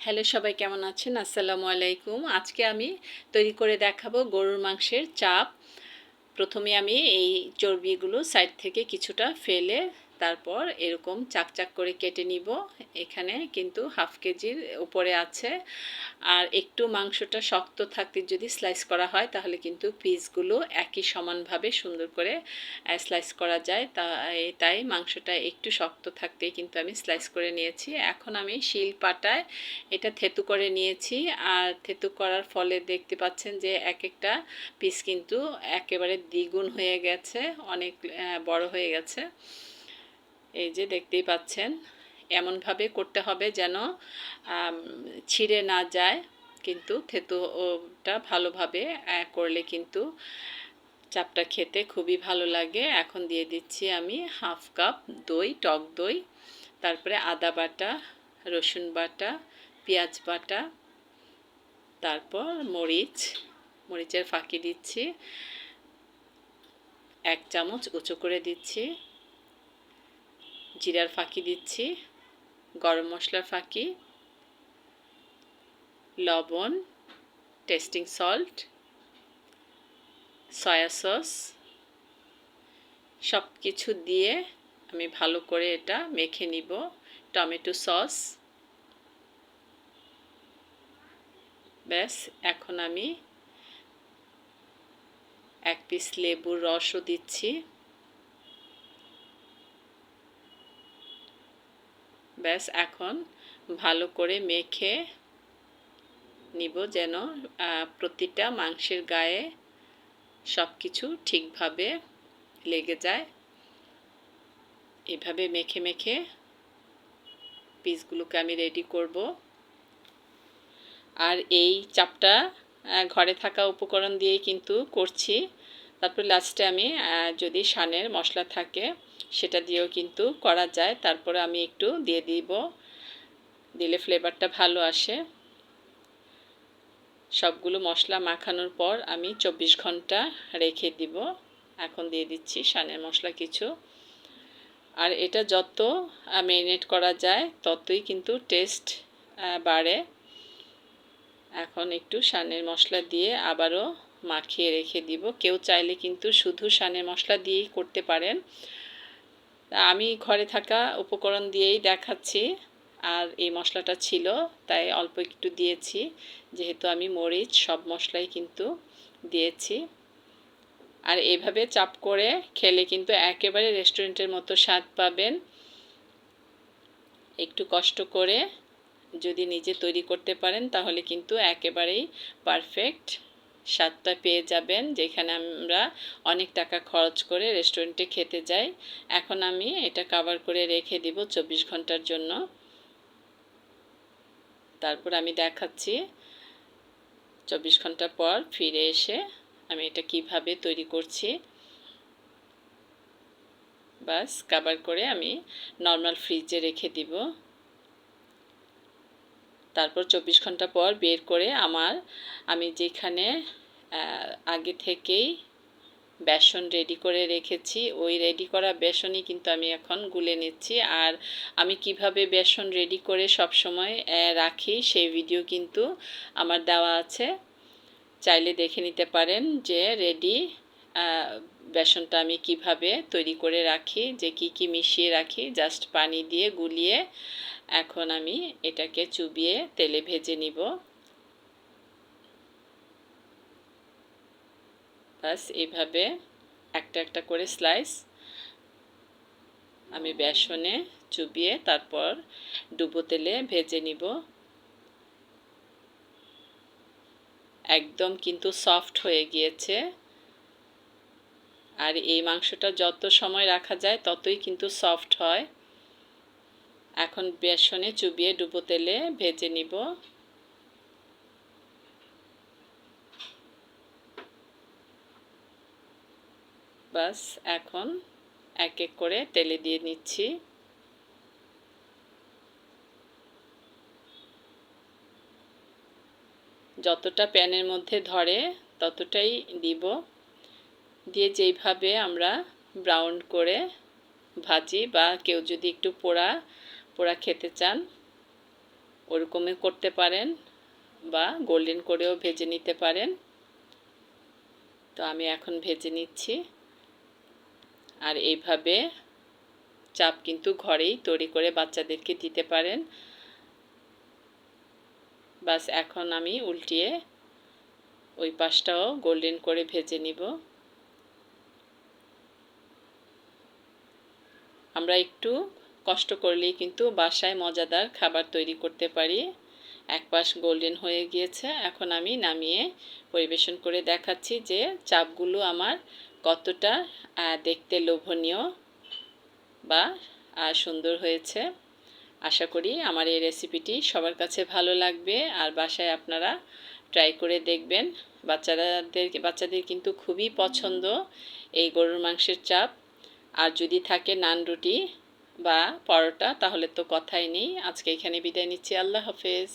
Hello সবাই, কেমন আছেন? আসসালামু আলাইকুম। আজকে আমি তৈরি করে দেখাবো গরুর মাংসের চাপ। প্রথমে আমি এই চর্বিগুলো সাইড থেকে কিছুটা ফেলে তারপর এরকম চাকচাক করে কেটে নিব। এখানে কিন্তু হাফ কেজির উপরে আছে। আর একটু মাংসটা শক্ত থাকতে যদি স্লাইস করা হয়, তাহলে কিন্তু পিসগুলো একই সমানভাবে সুন্দর করে স্লাইস করা যায়। তাই তাই মাংসটা একটু শক্ত থাকতেই কিন্তু আমি স্লাইস করে নিয়েছি। এখন আমি শিল পাটায় এটা থেতু করে নিয়েছি। আর থেতু করার ফলে দেখতে পাচ্ছেন যে এক একটা পিস কিন্তু একেবারে দ্বিগুণ হয়ে গেছে, অনেক বড় হয়ে গেছে। এই যে দেখতেই পাচ্ছেন, এমনভাবে করতে হবে যেন ছিঁড়ে না যায়, কিন্তু থেতুটা ভালোভাবে করলে কিন্তু চাপটা খেতে খুবই ভালো লাগে। এখন দিয়ে দিচ্ছি আমি হাফ কাপ দই, টক দই, তারপরে আদা বাটা, রসুন বাটা, পেঁয়াজ বাটা, তারপর মরিচ, মরিচের ফাঁকি দিচ্ছি, এক চামচ উঁচু করে দিচ্ছি। জিরার ফাঁকি দিচ্ছি, গরম মশলার ফাঁকি, লবণ, টেস্টিং সল্ট, সয়া সস সব কিছু দিয়ে আমি ভালো করে এটা মেখে নিব, টমেটো সস। ব্যাস, এখন আমি এক পিস লেবুর রসও দিচ্ছি। ব্যাস, এখন ভালো করে মেখে নিব যেন প্রতিটা মাংসের গায়ে সব কিছু ঠিকভাবে লেগে যায়। এভাবে মেখে মেখে পিসগুলোকে আমি রেডি করব। আর এই চাপটা ঘরে থাকা উপকরণ দিয়েই কিন্তু করছি। তারপর লাস্টে আমি যদি সানের মশলা থাকে সেটা দিয়েও কিন্তু করা যায়। তারপরে আমি একটু দিয়ে দিব। দিলে ফ্লেভারটা ভালো আসে। সবগুলো মশলা মাখানোর পর আমি চব্বিশ ঘণ্টা রেখে দিব। এখন দিয়ে দিচ্ছি সানের মশলা কিছু। আর এটা যত ম্যারিনেট করা যায়, ততই কিন্তু টেস্ট বাড়ে। এখন একটু সানের মশলা দিয়ে আবারও মাখিয়ে রেখে দিব। কেউ চাইলে কিন্তু শুধু সানের মশলা দিয়েই করতে পারেন। আমি ঘরে থাকা উপকরণ দিয়েই দেখাচ্ছি। আর এই মশলাটা ছিল, তাই অল্প একটু দিয়েছি। যেহেতু আমি মরিচ, সব মশলাই কিন্তু দিয়েছি। আর এইভাবে চাপ করে খেলে কিন্তু একেবারে রেস্টুরেন্টের মতো স্বাদ পাবেন। একটু কষ্ট করে যদি নিজে তৈরি করতে পারেন, তাহলে কিন্তু একেবারেই পারফেক্ট। স্বাদটা পেয়ে যাবেন, যেখানে আমরা অনেক টাকা খরচ করে রেস্টুরেন্টে খেতে যাই। এখন আমি এটা কাভার করে রেখে দিব চব্বিশ ঘণ্টার জন্য। তারপর আমি দেখাচ্ছি চব্বিশ ঘণ্টা পর ফিরে এসে আমি এটা কীভাবে তৈরি করছি। বাস কাবার করে আমি নর্মাল ফ্রিজে রেখে দিব। তারপর চব্বিশ ঘণ্টা পর বের করে আমার, আমি যেখানে আগে থেকেই বেসন রেডি করে রেখেছি, ওই রেডি করা বেসনই কিন্তু আমি এখন গুলে নিচ্ছি। আর আমি কীভাবে বেসন রেডি করে সব সময় রাখি সেই ভিডিও কিন্তু আমার দেওয়া আছে। চাইলে দেখে নিতে পারেন যে রেডি বেসনটা আমি কীভাবে তৈরি করে রাখি, যে কি কি মিশিয়ে রাখি জাস্ট পানি দিয়ে গুলিয়ে এখন আমি এটাকে চুবিয়ে তেলে ভেজে নিব। বাস এইভাবে একটা একটা করে স্লাইস আমি বেসনে চুবিয়ে তারপর ডুবো তেলে ভেজে নিব। একদম কিন্তু সফট হয়ে গিয়েছে। আর এই মাংসটা যত সময় রাখা যায় ততই কিন্তু সফট হয়। এখন বেসনে চুবিয়ে ডুবো তেলে ভেজে নিব। বাস, এখন এক এক করে তেলে দিয়ে নিচ্ছি। যতটা প্যানের মধ্যে ধরে ততটাই দিব। দিয়ে যেইভাবে আমরা ব্রাউন করে ভাজি বা কেউ যদি একটু পোড়া পোড়া খেতে চান, ওরকমই করতে পারেন বা গোল্ডেন করেও ভেজে নিতে পারেন। তো আমি এখন ভেজে নিচ্ছি। আর এইভাবে চাপ কিন্তু ঘরেই তৈরি করে বাচ্চাদেরকে দিতে পারেন। বাস এখন আমি উল্টিয়ে ওই পাশটাও গোল্ডেন করে ভেজে নিব। আমরা একটু কষ্ট করলেই কিন্তু বাসায় মজাদার খাবার তৈরি করতে পারি। এক পাশ গোল্ডেন হয়ে গিয়েছে, এখন আমি নামিয়ে পরিবেশন করে দেখাচ্ছি যে চাপগুলো আমার কতটা দেখতে লোভনীয় বা সুন্দর হয়েছে। আশা করি আমার এই রেসিপিটি সবার কাছে ভালো লাগবে, আর বাসায় আপনারা ট্রাই করে দেখবেন। বাচ্চাদের বাচ্চাদের কিন্তু খুবই পছন্দ এই গরুর মাংসের চাপ। আর যদি থাকে নান রুটি বা পরোটা তাহলে তো কথাই নেই। আজকে এখানে বিদায় নিচ্ছি। আল্লাহ হাফেজ।